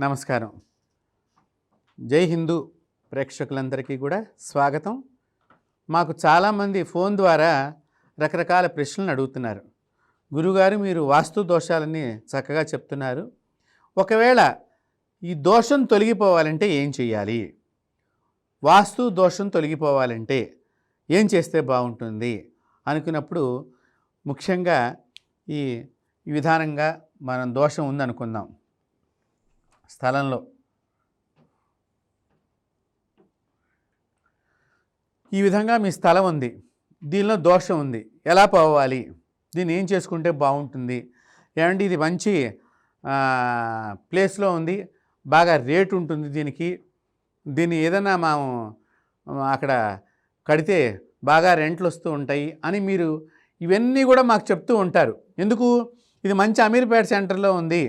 నమస్కారం. జై హిందూ ప్రేక్షకులందరికీ కూడా స్వాగతం. మాకు చాలామంది ఫోన్ ద్వారా రకరకాల ప్రశ్నలు అడుగుతున్నారు. గురుగారు మీరు వాస్తు దోషాలని చక్కగా చెప్తున్నారు. ఒకవేళ ఈ దోషం తొలగిపోవాలంటే ఏం చేయాలి వాస్తు దోషం తొలగిపోవాలంటే ఏం చేస్తే బాగుంటుంది? అనుకున్నప్పుడు ముఖ్యంగా ఈ ఈ విధానంగా మనం దోషం ఉందనుకుందాం. స్థలంలో. ఈ విధంగా మీ స్థలం ఉంది. దీనిలో దోషం ఉంది. ఎలా పోవాలి? దీన్ని ఏం చేసుకుంటే బాగుంటుంది? ఏమంటే ఇది మంచి ప్లేస్లో ఉంది. బాగా రేట్ ఉంటుంది దీనికి. దీన్ని ఏదైనా మేము అక్కడ కడితే బాగా రెంట్లు వస్తూ ఉంటాయి అని మీరు ఇవన్నీ కూడా మాకు చెప్తూ ఉంటారు. ఎందుకు? ఇది మంచి అమీర్పేట సెంటర్లో ఉంది.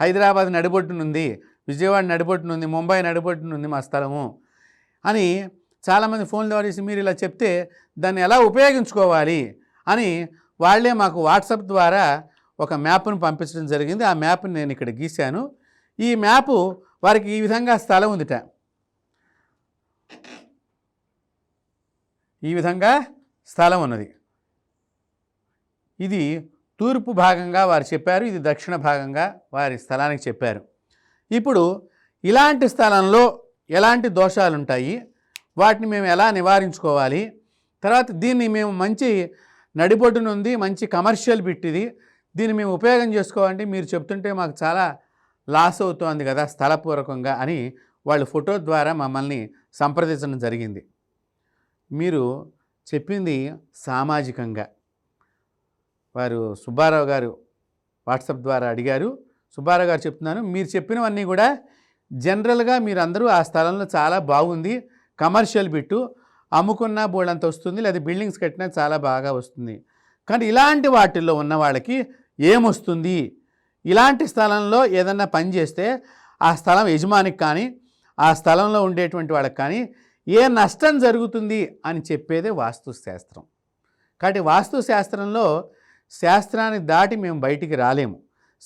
హైదరాబాద్ నడిబొట్టునుంది విజయవాడ నడిబొట్టునుంది ముంబై నడిబొట్టునుంది మా స్థలము అని చాలామంది ఫోన్లు ద్వారా మీరు ఇలా చెప్తే దాన్ని ఎలా ఉపయోగించుకోవాలి అని వాళ్ళే మాకు వాట్సాప్ ద్వారా ఒక మ్యాప్ను పంపించడం జరిగింది. ఆ మ్యాప్ని నేను ఇక్కడ గీశాను. ఈ మ్యాపు వారికి ఈ విధంగా స్థలం ఉందిట. ఈ విధంగా స్థలం ఉన్నది. ఇది తూర్పు భాగంగా వారు చెప్పారు ఇది దక్షిణ భాగంగా వారి స్థలానికి చెప్పారు. ఇప్పుడు ఇలాంటి స్థలంలో ఎలాంటి దోషాలు ఉంటాయి వాటిని మేము ఎలా నివారించుకోవాలి? తర్వాత దీన్ని మేము మంచి నడిబొడ్డునుంది మంచి కమర్షియల్ బిట్టిది దీన్ని మేము ఉపయోగం చేసుకోవాలంటే మీరు చెప్తుంటే మాకు చాలా లాస్ అవుతోంది కదా స్థలపూర్వకంగా అని వాళ్ళు ఫోటో ద్వారా మమ్మల్ని సంప్రదించడం జరిగింది. మీరు చెప్పింది సామాజికంగా. వారు సుబ్బారావు గారు వాట్సాప్ ద్వారా అడిగారు. సుబ్బారావు గారు చెప్తున్నాను మీరు చెప్పినవన్నీ కూడా జనరల్గా మీరందరూ ఆ స్థలంలో చాలా బాగుంది. కమర్షియల్ బిట్టు అమ్ముకున్న బోర్డంత వస్తుంది లేదా బిల్డింగ్స్ కట్టినా చాలా బాగా వస్తుంది. కానీ ఇలాంటి వాటిల్లో ఉన్న వాళ్ళకి ఏమొస్తుంది? ఇలాంటి స్థలంలో ఏదన్నా పని చేస్తే ఆ స్థలం యజమానికి కానీ ఆ స్థలంలో ఉండేటువంటి వాళ్ళకి కానీ ఏ నష్టం జరుగుతుంది అని చెప్పేదే వాస్తుశాస్త్రం కాబట్టి వాస్తుశాస్త్రంలో శాస్త్రంలో శాస్త్రాన్ని దాటి మేము బయటికి రాలేము.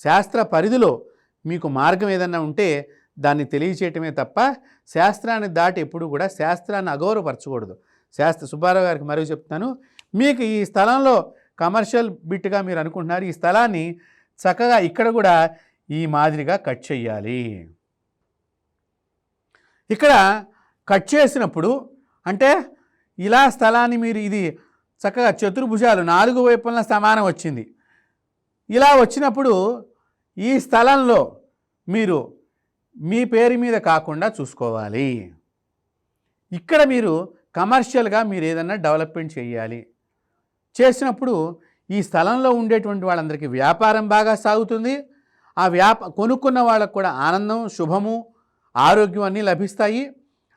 శాస్త్ర పరిధిలో మీకు మార్గం ఏదన్నా ఉంటే దాన్ని తెలియచేయటమే తప్ప శాస్త్రాన్ని దాటి ఎప్పుడు కూడా శాస్త్రాన్ని అగౌరవపరచకూడదు. శాస్త్ర సుబ్బారావు గారికి మరో చెప్తాను. మీకు ఈ స్థలంలో కమర్షియల్ బిట్గా మీరు అనుకుంటున్నారు. ఈ స్థలాన్ని చక్కగా ఇక్కడ కూడా ఈ మాదిరిగా కట్ చేయాలి ఇక్కడ కట్ చేసినప్పుడు అంటే ఇలా స్థలాన్ని మీరు ఇది చక్కగా చతుర్భుజాలు నాలుగు వైపుల సమానం వచ్చింది. ఇలా వచ్చినప్పుడు ఈ స్థలంలో మీరు మీ పేరు మీద కాకుండా చూసుకోవాలి. ఇక్కడ మీరు కమర్షియల్గా మీరు ఏదన్నా డెవలప్మెంట్ చేయాలి. చేసినప్పుడు ఈ స్థలంలో ఉండేటువంటి వాళ్ళందరికీ వ్యాపారం బాగా సాగుతుంది. ఆ వ్యాప కొనుక్కున్న వాళ్ళకు కూడా ఆనందం శుభము ఆరోగ్యం అన్నీ లభిస్తాయి.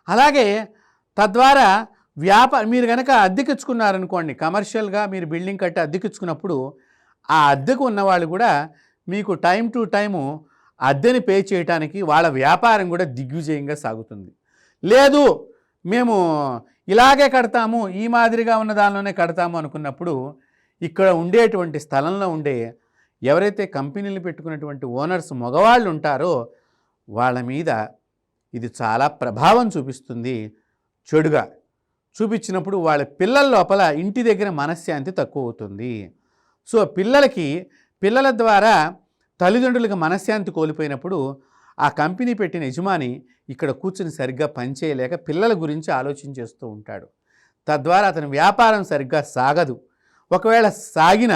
అలాగే తద్వారా వ్యాపార మీరు కనుక అద్దెకిచ్చుకున్నారనుకోండి కమర్షియల్గా మీరు బిల్డింగ్ కట్టి అద్దెకిచ్చుకున్నప్పుడు ఆ అద్దెకు ఉన్నవాళ్ళు కూడా మీకు టైం టు టైము అద్దెని పే చేయడానికి వాళ్ళ వ్యాపారం కూడా దిగ్విజయంగా సాగుతుంది. లేదు మేము ఇలాగే కడతాము ఈ మాదిరిగా ఉన్న దానిలోనే కడతాము అనుకున్నప్పుడు ఇక్కడ ఉండేటువంటి స్థలంలో ఉండే ఎవరైతే కంపెనీలు పెట్టుకున్నటువంటి ఓనర్స్ మగవాళ్ళు ఉంటారో వాళ్ళ మీద ఇది చాలా ప్రభావం చూపిస్తుంది చెడుగా. చూపించినప్పుడు వాళ్ళ పిల్లల లోపల ఇంటి దగ్గర మనశ్శాంతి తక్కువ అవుతుంది. సో పిల్లలకి పిల్లల ద్వారా తల్లిదండ్రులకు మనశ్శాంతి కోల్పోయినప్పుడు ఆ కంపెనీ పెట్టిన యజమాని ఇక్కడ కూర్చుని సరిగ్గా పనిచేయలేక పిల్లల గురించి ఆలోచించేస్తూ ఉంటాడు. తద్వారా అతని వ్యాపారం సరిగ్గా సాగదు. ఒకవేళ సాగిన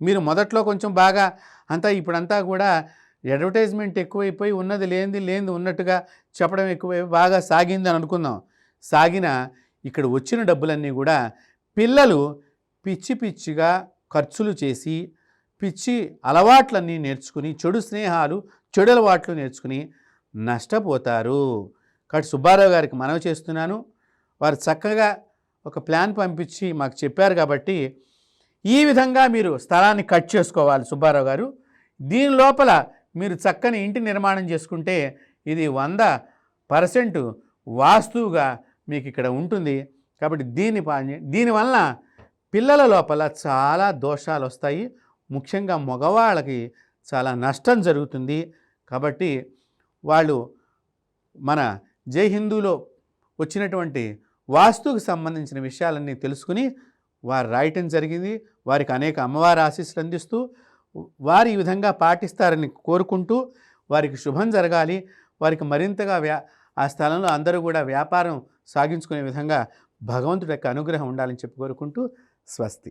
మీరు మొదట్లో కొంచెం బాగా అంతా ఇప్పుడంతా కూడా అడ్వర్టైజ్మెంట్ ఎక్కువైపోయి ఉన్నది లేనిది లేనిది ఉన్నట్టుగా చెప్పడం ఎక్కువై బాగా సాగింది అని అనుకుందాం. సాగిన ఇక్కడ వచ్చిన డబ్బులన్నీ కూడా పిల్లలు పిచ్చి పిచ్చిగా ఖర్చులు చేసి పిచ్చి అలవాట్లన్నీ నేర్చుకుని చెడు స్నేహాలు చెడు అలవాట్లు నేర్చుకుని నష్టపోతారు. కాబట్టి సుబ్బారావు గారికి మనవి చేస్తున్నాను. వారు చక్కగా ఒక ప్లాన్ పంపించి మాకు చెప్పారు కాబట్టి ఈ విధంగా మీరు స్థలాన్ని కట్ చేసుకోవాలి సుబ్బారావు గారు. దీని లోపల మీరు చక్కని ఇంటి నిర్మాణం చేసుకుంటే ఇది వంద పర్సెంట్ వాస్తువుగా మీకు ఇక్కడ ఉంటుంది. కాబట్టి దీని దీనివల్ల పిల్లల లోపల చాలా దోషాలు వస్తాయి ముఖ్యంగా మగవాళ్ళకి చాలా నష్టం జరుగుతుంది. కాబట్టి వాళ్ళు మన జై హిందూలో వచ్చినటువంటి వాస్తుకు సంబంధించిన విషయాలన్నీ తెలుసుకుని వారు రాయటం జరిగింది. వారికి అనేక అమ్మవారి ఆశీస్సులు అందిస్తూ వారు ఈ విధంగా పాటిస్తారని కోరుకుంటూ వారికి శుభం జరగాలి. వారికి మరింతగా వ్యా ఆ స్థలంలో అందరూ కూడా వ్యాపారం సాగించుకునే విధంగా భగవంతుడి యొక్క అనుగ్రహం ఉండాలని చెప్పి కోరుకుంటూ స్వస్తి.